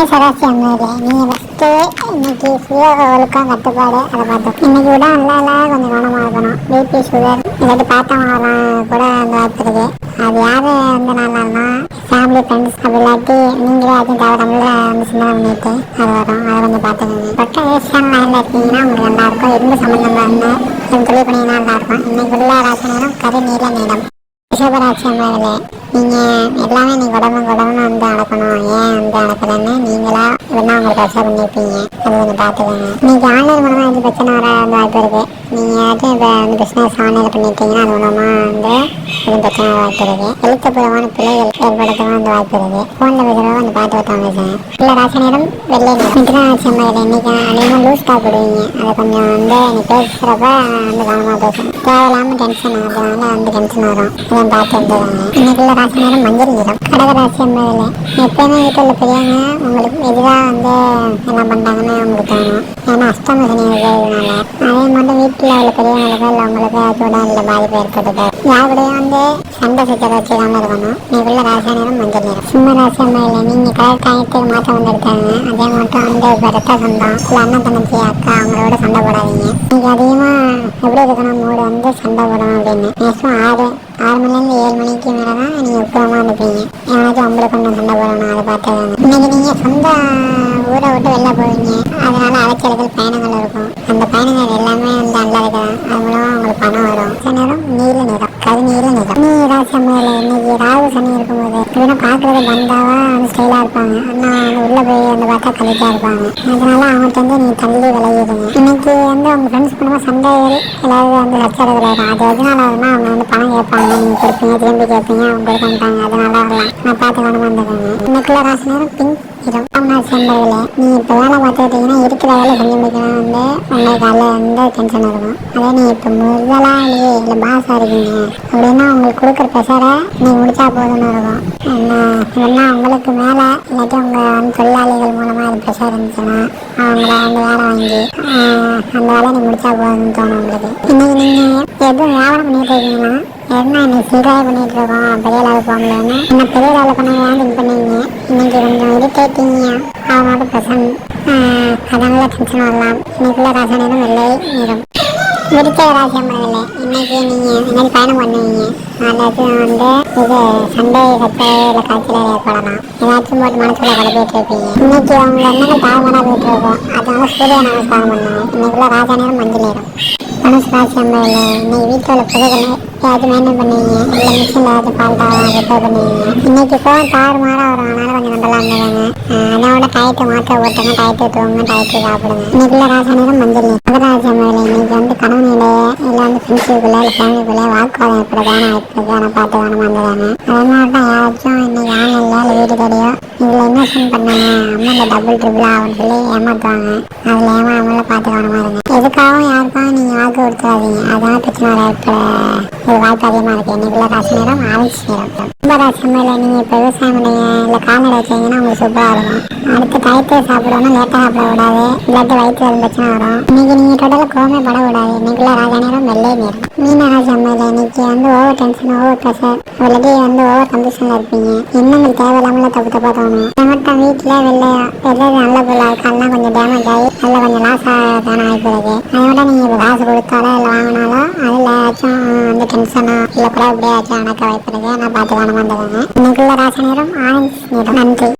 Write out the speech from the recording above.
மேசராசி அம்மையில நீங்க ஃபஸ்ட்டு இன்னைக்கு சுய ஒழுக்கம் கட்டுப்பாடு அதை பார்த்தோம் இன்னைக்கு விட நல்லா கொஞ்சம் கவனமாக இருக்கணும். பிபி சுகர் இல்லாட்டி பார்த்தவங்களாம் கூட அந்த வாய்ப்பு இருக்கு. அது யார் வந்து நல்லான்னா ஃபேமிலி ஃப்ரெண்ட்ஸ் அப்படி இல்லாட்டி நீங்களே அதுவும் தேவையில்லாமல வந்து சிந்தனை பண்ணிட்டு அது வரும். அதை கொஞ்சம் பார்த்துக்கோங்க. பட்ட ஏசியன் லைனில் இருக்கீங்கன்னா உங்களுக்கு நல்லாயிருக்கும் எந்த இரும்பு சம்மந்தமாக இருந்தால் தொழில் பண்ணிங்கன்னா நல்லாயிருக்கும் இன்னைக்கு உள்ள ராசி நேரம் கரு நீல நீளம் ரிஷபராசி அம்மாவிலே நீங்கள் எல்லாமே நீ உடம்பு உடம்புன்னு வந்து அடக்கணும். ஏன் வந்து அடக்கலன்னு நீங்களா வேணா உங்களுக்கு வசதி பண்ணியிருப்பீங்க. அது கொஞ்சம் பார்த்துக்கோங்க. இன்னைக்கு ஆன்லைன் மூலமாக எந்த பிரச்சனை வர வாய்ப்பு இருக்குது நீங்கள் ஏதாச்சும் இப்போ வந்து பிஸ்னஸ் ஆன்லைன் பண்ணியிருக்கீங்கன்னா அது மூலமாக வந்து எதுவும் பிரச்சனை வர வாய்ப்பு இருக்குது எழுத்துப்பூர்வமான பிள்ளைகள் ஏற்படுத்தவும் வந்து வாய்ப்பு இருக்குது ஃபோனில் பேசுகிறவங்க கொஞ்சம் பார்த்து பார்த்து பேசுங்க இல்லை ராசி நேரம் வெள்ளை நிறம் மித்ரா ராசி அம்மாவில் இன்னைக்கு அதிகமாக லூஸ் டாக் விடுவீங்க அதை கொஞ்சம் வந்து நீ பேசுகிறப்ப வந்து கவனமாக பேசணும் தேவையில்லாமல் டென்ஷன் ஆகுறதுனால வந்து டென்ஷன் வரும். அதையும் பார்த்து இருந்துருவாங்க இன்னைக்குள்ள ராசி நேரம் மஞ்சள் நிறம் கடகராசி என்பதில் எப்பயுமே வீட்டில் உள்ள பெரியவங்க? உங்களுக்கு எதிராக வந்து என்ன பண்ணுறாங்கன்னு உங்களுக்கு தோணும். ஏன்னா அஷ்டம சனி இருக்கிறதுனால அதே மட்டும் வீட்டில் உள்ள பெரியவங்களுக்கு இல்லை உங்களுக்கு அது உடல்நிலை பாதிப்பு ஏற்படுது. யாருடையும் வந்து சண்டை சச்சரவு வச்சுக்காம இருக்கணும். இன்னைக்குள்ள ராசி நேரம் மஞ்சள் நிறம் சிம்ம ராசி என்பதில் நீங்கள் கரெக்ட் டயத்துக்கு மாற்றம் வந்து எடுத்தாங்க அதே மட்டும் வந்து இப்போ ரத்த சொந்தம் இல்லை அண்ணன் தங்கச்சி அக்கா அவங்களோட சண்டை போடாதீங்க. நீங்கள் அதிகமாக எப்படி இருக்கணும்? மூடு வந்து சண்டை போடணும் அப்படின்னு. மேக்ஸிமம் ஆறு ஆறு மணிலேருந்து ஏழு மணிக்கு மேலே தான் நீங்கள் உப்பரமாக இருப்பீங்க. எவனாச்சும் அம்பளை கொண்டு சண்டை போடணும் அதை பார்த்துக்கோங்க இன்னைக்கு நீங்கள் சொந்த ஊரை விட்டு வெளில போவீங்க. அதனால அலைச்சல்கள் பயணங்கள் இருக்கும். அந்த பயணங்கள் எல்லாமே வந்து நல்லா இருக்கலாம் அது மூலமாக உங்களுக்கு பணம் வரும். சில நேரம் நீல நிறம் கது நீல நிறம். நீ ராசி அம்மையில் இன்னைக்கு ராகு சனி இருக்கும்போது இப்படின்னா பார்க்குறது பந்தாவா வந்து ஸ்டைலாக இருப்பாங்க. ஆனால் உள்ளே போய் அந்த பார்த்தா கழிப்பாக இருப்பாங்க. அதனால அவங்ககிட்ட வந்து நீ தள்ளி விளையிடுங்க இன்னைக்கு வந்து அவங்க ஃப்ரெண்ட்ஸ் மூலமாக சண்டைகள் ஏதாவது வந்து சச்சரவுகள் வரும் அது எதனால ஆகுதுன்னா அவங்க வந்து பணம் கேட்பாங்க. நீங்க கொடுப்பீங்க திரும்பி கேட்பீங்க அவங்க கொடுக்க மாட்டாங்க. அதனால வரலாம். நான் பார்த்து கொண்டு இருந்துக்கோங்க. இன்னைக்குள்ள ராசி நேரம் பிங்க் நிறம் அவனால் செம்பர்களே நீ இப்போ வேலை பார்த்துக்கிட்டீங்கன்னா இருக்கிற வேலை செஞ்சு முடிக்கணும் வந்து உங்களுக்கு அதில் வந்து டென்ஷன் இருக்கும். அதே நீ இப்போ முதலாளியே இல்லை பாஸாக இருக்கீங்க. அப்படின்னா உங்களுக்கு கொடுக்குற ப்ரெஷரை நீங்கள் முடிச்சா போதும்னு இருக்கும். என்ன இல்லைன்னா உங்களுக்கு மேலே இல்லாட்டி உங்கள் வந்து தொழிலாளிகள் மூலமாக அது ப்ரெஷர் இருந்துச்சுன்னா அவங்கள அந்த வேலை வாங்கி அந்த வேலையை நீங்கள் முடிச்சா போதும்னு தோணும் உங்களுக்கு. இன்றைக்கி நீங்கள் எதுவும் வியாபாரம் பண்ணிகிட்டு இருக்கீங்கன்னா என்ன இன்னைக்கு சீராக பண்ணிகிட்டு இருக்கோம் பெரிய லெவல் போக முடியும்னா என்ன பெரிய லெவலில் பண்ண திங்க் பண்ணுவீங்க இன்னைக்கு கொஞ்சம் இரிட்டேட்டிங்க அவங்களோட பிரசன் அதனால டென்ஷன் வரலாம் இன்னைக்குள்ள ரசனையும் வெள்ளை நிறம் விருச்ச ராசியம் இல்லை இன்னைக்கு நீங்கள் இன்னைக்கு பயணம் பண்ணுவீங்க. அதாச்சும் வந்து இது சண்டை சட்டை இல்லை காய்ச்சல் ஏற்படலாம். ஏதாச்சும் போட்டு மனசுல குழப்பிட்டு இருப்பீங்க. இன்னைக்கு அவங்க எண்ணங்கள் தாழ்வானா போயிட்டு இருக்கோம் அதனால சூரிய நமஸ்காரம் பண்ணுவேன் இன்னைக்குள்ள ராஜா நேரம் மஞ்சள் நேரம். தனுஷ் ராசி அம்மா இன்னைக்கு வீட்டில் உள்ள புதைகளை ஏதாச்சும் மெயின்டைன் பண்ணுவீங்க? இல்லை மிஷினில் ஏதாச்சும் ஃபால்ட்டாக ரிப்பேர் பண்ணுவீங்க? இன்னைக்கு ஃபோன் தாறு மாற வரும் அதனால கொஞ்சம் நம்பலாம் இருந்துவாங்க அதோட டயத்தை மாற்ற ஓட்டுங்க டயத்தை தூங்க டயத்தை சாப்பிடுங்க. இன்னைக்குள்ள ராசி நேரம் மஞ்சள் நேரம் மகராசி இன்னைக்கு வந்து கணவனிடையே இல்லை வந்து ஃப்ரெண்ட்ஸுக்குள்ளே இல்லை ஃபேமிலிக்குள்ளே வாக்குவாதம் ஏற்படுதான ஏற்படுது ஆனால் பார்த்து வேணும் வந்ததாங்க அதனால தான் யாராச்சும் இன்னைக்கு ஆன்லைனில் இல்லை வீடு தேடியோ இதில் இன்வெஸ்ட்மெண்ட் பண்ணாங்க. அம்மா இந்த டபுள் ட்ரிபிள் ஆகும்னு சொல்லி ஏமாற்றுவாங்க அதில் ஏமாமல பார்த்து கவனமாக இருங்க. எதுக்காகவும் யாருக்காகவும் நீங்கள் வாக்கு கொடுத்துடாதீங்க அதனால பிரச்சனை வர ஏற்பட ஒரு வாய்ப்பு அதிகமாக இருக்குது இன்னைக்குள்ள ராசி நேரம் ஆரஞ்சு நேரம். ரொம்ப ராசி நீங்கள் இப்போ விவசாயம் பண்ணுங்க இல்லை கால்நடை வச்சீங்கன்னா உங்களுக்கு சூப்பராக இருக்கும். அடுத்து டயத்தை சாப்பிடணும் லேட்டாக சாப்பிட கூடாது இல்லாட்டி வயிற்று வரும் பிரச்சனை வரும். இன்னைக்கு நீங்கள் டோட்டலாக கோமே படக்கூடாது. இன்னைக்குள்ள ராஜா நேரம் வெள்ளை நேரம். மீனராஜ் ராசி இன்னைக்கு வந்து ஓவர் டென்ஷன் ஓவர் ப்ரெஷர் இல்லாட்டி வந்து ஓவர் கண்டிஷனில் இருப்பீங்க. எண்ணங்கள் தேவையில்லாமல் தப்பு தப்பாக தோணும்? இதை மட்டும் வீட்டில் வெளில எதாவது நல்ல பொருளாக இருக்காலாம் கொஞ்சம் டேமேஜ் ஆகி அதில் கொஞ்சம் லாஸ் ஆகான ஆகி இருக்கு அதோட நீங்கள் இப்போ காசு கொடுத்தாலோ இல்லை வாங்கினாலோ அதில் ஏதாச்சும் வந்து டென்ஷனோ இல்லை கூட எப்படியாச்சும் அணக்க வாய்ப்பு இருக்கு. நான் பார்த்து கவனமாக இருந்துக்கோங்க. இன்னைக்குள்ள ராசி நேரம் ஆரஞ்சு நேரம். நன்றி.